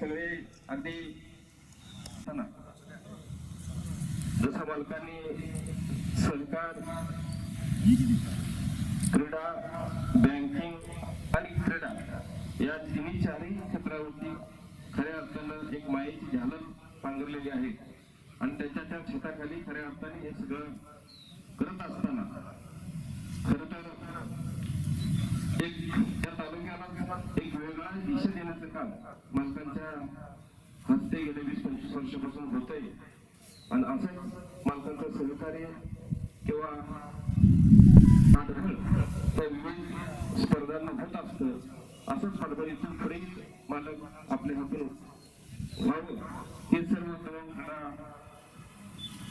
सगळे अगदी हो जसं बालकांनी सहकार क्रीडा बँकिंग आणि क्रीडा या तिन्ही चारही क्षेत्रावरती खऱ्या अर्थानं एक मायेची झालं पांघरलेली आहे. आणि त्याच्या त्या क्षेत्राखाली खऱ्या अर्थाने हे सगळं करत असताना खर तर एक त्या तालुक्याला एक वेगळा दिशा देण्याचं काम मालकांच्या हस्ते गेले वीस पंचवीस वर्षापासून होत आहे आणि असंच मालकांचं सहकार्य किंवा पाठबळ विविध स्पर्धांना होत असतं. असंच पाठबळ इथून पुढे मालक आपल्या हातून व्हावं. हे सर्व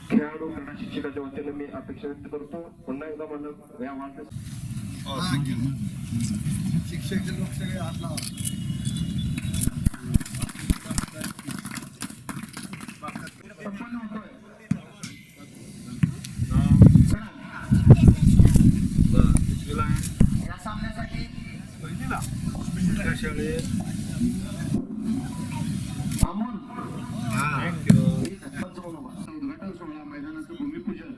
खेळाडू क्रीडा शिक्षकाच्या वतीने मी अपेक्षा व्यक्त करतो. पुन्हा एकदा मालक या वाटत शिक्षक लोक सगळे हात लावा या सामन्यासाठी अमोल उद्घाटन सोहळा मैदानाचं भूमिपूजन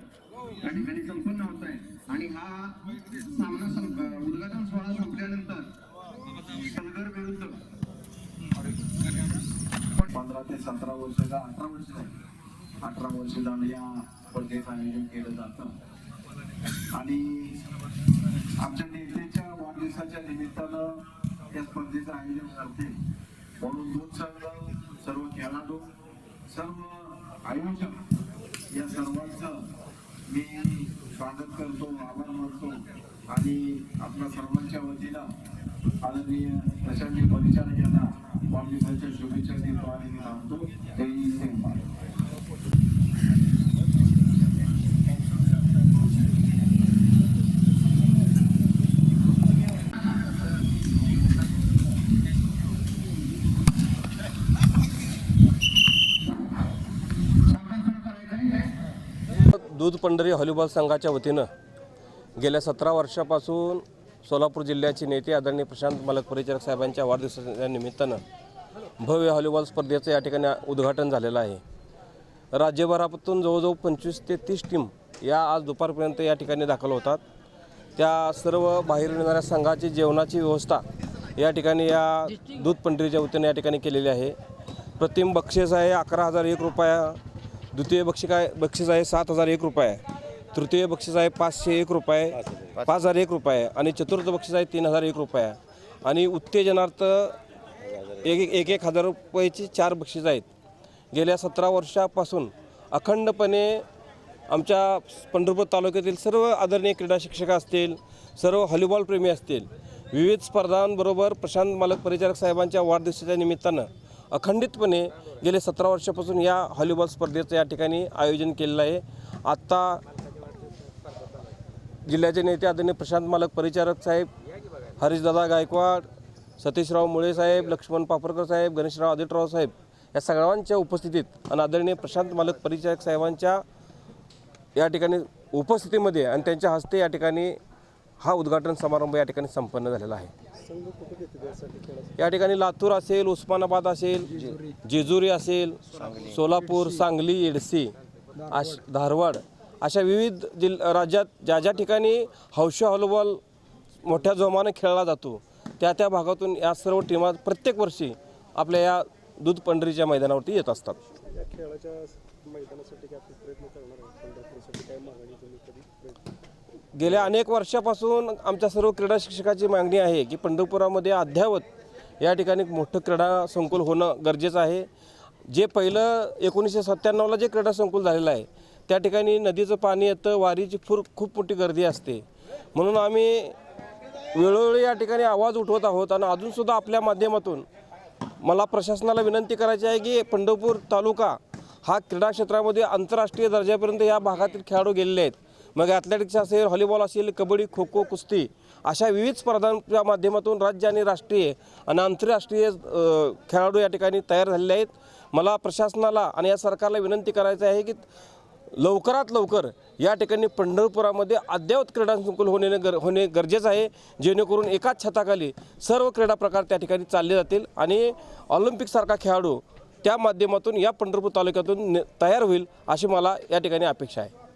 या ठिकाणी संपन्न होत आहे आणि हा सामना संप- उद्घाटन सोहळा संपल्यानंतर सलगर विरुद्ध पंधरा ते सतरा वर्षाचा अठरा वर्ष अठरा वर्ष झालं या स्पर्धेचं आयोजन केलं जातं. आणि आमच्या नेत्याच्या वाढदिवसाच्या निमित्तानं या स्पर्धेचं आयोजन करते. म्हणून दूध संघ सर्व खेळाडू सर्व आयोजक या सर्वांचं मी स्वागत करतो आभार मानतो. आणि आपल्या सर्वांच्या वतीनं आदरणीय प्रशांत परिचारक यांना शुभेच्छा देतो आणि मी सांगतो जय हिंद दूध पंढरी व्हॉलीबॉल संघाच्या वतीनं गेल्या सतरा वर्षापासून सोलापूर जिल्ह्याचे नेते आदरणीय प्रशांत मलक परिचारक साहेबांच्या वाढदिवसाच्या निमित्तानं भव्य हॉलीबॉल स्पर्धेचं या ठिकाणी उद्घाटन झालेलं आहे. राज्यभरातून जवळजवळ पंचवीस ते तीस टीम या आज दुपारपर्यंत या ठिकाणी दाखल होतात. त्या सर्व बाहेर येणाऱ्या संघाची जेवणाची व्यवस्था या ठिकाणी या दूध पंढरीच्या वतीने या ठिकाणी केलेली आहे. प्रतिम बक्षीस आहे अकरा हजार एक रुपया द्वितीय बक्षीस आहे बक्षीस आहे सात हजार एक रुपये तृतीय बक्षीस आहे पाचशे एक रुपये पाच हजार एक रुपये आणि चतुर्थ बक्षीस आहे तीन हजार एक रुपये. आणि उत्तेजनार्थ एक एक- एक हजार रुपयाची चार बक्षीस आहेत. गेल्या सतरा वर्षापासून अखंडपणे आमच्या पंढरपूर तालुक्यातील सर्व आदरणीय क्रीडा शिक्षक असतील सर्व हॉलीबॉल प्रेमी असतील विविध स्पर्धांबरोबर प्रशांत मालक परिचारक साहेबांच्या वाढदिवसाच्या निमित्तानं अखंडितपणे गेले सतरा वर्षापासून या हॉलीबॉल स्पर्धेचं या ठिकाणी आयोजन केलेलं आहे. आत्ता जिल्ह्याचे नेते आदरणीय प्रशांत मालक परिचारक साहेब हरीशदादा गायकवाड सतीशराव मुळे साहेब लक्ष्मण पापरकर साहेब गणेशराव आदितराव साहेब या सगळ्यांच्या उपस्थितीत आणि आदरणीय प्रशांत मालक परिचारक साहेबांच्या या ठिकाणी उपस्थितीमध्ये आणि त्यांच्या हस्ते या ठिकाणी हा उद्घाटन समारंभ या ठिकाणी संपन्न झालेला आहे. या ठिकाणी लातूर असेल उस्मानाबाद असेल जेजुरी असेल सोलापूर सांगली येडसी आश धारवाड अशा विविध जिल राज्यात ज्या ज्या ठिकाणी हौशी हॉलबॉल मोठ्या जोमाने खेळला जातो त्या त्या भागातून या सर्व टीमा प्रत्येक वर्षी आपल्या या दूध पंढरीच्या मैदानावरती येत असतात. या खेळाच्या मैदानासाठी काय आपण प्रयत्न करणार आहे पंढरपूरसाठी काय मागणी तुम्ही कधी प्रयत्न गेल्या अनेक वर्षापासून आमच्या सर्व क्रीडा शिक्षकाची मागणी आहे की पंढरपुरामध्ये अद्यावत या ठिकाणी एक मोठं क्रीडा संकुल होणं गरजेचं आहे. जे पहिलं एकोणीसशे सत्त्याण्णवला जे क्रीडा संकुल झालेलं आहे त्या ठिकाणी नदीचं पाणी येतं वारीची फूर खूप मोठी गर्दी असते. म्हणून आम्ही वेळोवेळी या ठिकाणी आवाज उठवत आहोत आणि अजूनसुद्धा आपल्या माध्यमातून मला प्रशासनाला विनंती करायची आहे की पंढरपूर तालुका हा क्रीडा क्षेत्रामध्ये आंतरराष्ट्रीय दर्जापर्यंत या भागातील खेळाडू गेलेले आहेत. मग ॲथलेटिक्स असेल व्हॉलीबॉल असेल कबड्डी खो खो कुस्ती अशा विविध स्पर्धांच्या माध्यमातून राज्य आणि राष्ट्रीय आणि आंतरराष्ट्रीय खेळाडू या ठिकाणी तयार झालेले आहेत. मला प्रशासनाला आणि या सरकारला विनंती करायची आहे की लवकरात लवकर या ठिकाणी पंढरपुरामध्ये अद्ययावत क्रीडा संकुल होणे गर होणे गरजेचं आहे जेणेकरून एकाच छताखाली सर्व क्रीडा प्रकार त्या ठिकाणी चालले जातील आणि ऑलिम्पिकसारखा खेळाडू त्या माध्यमातून या पंढरपूर तालुक्यातून तयार होईल अशी मला या ठिकाणी अपेक्षा आहे.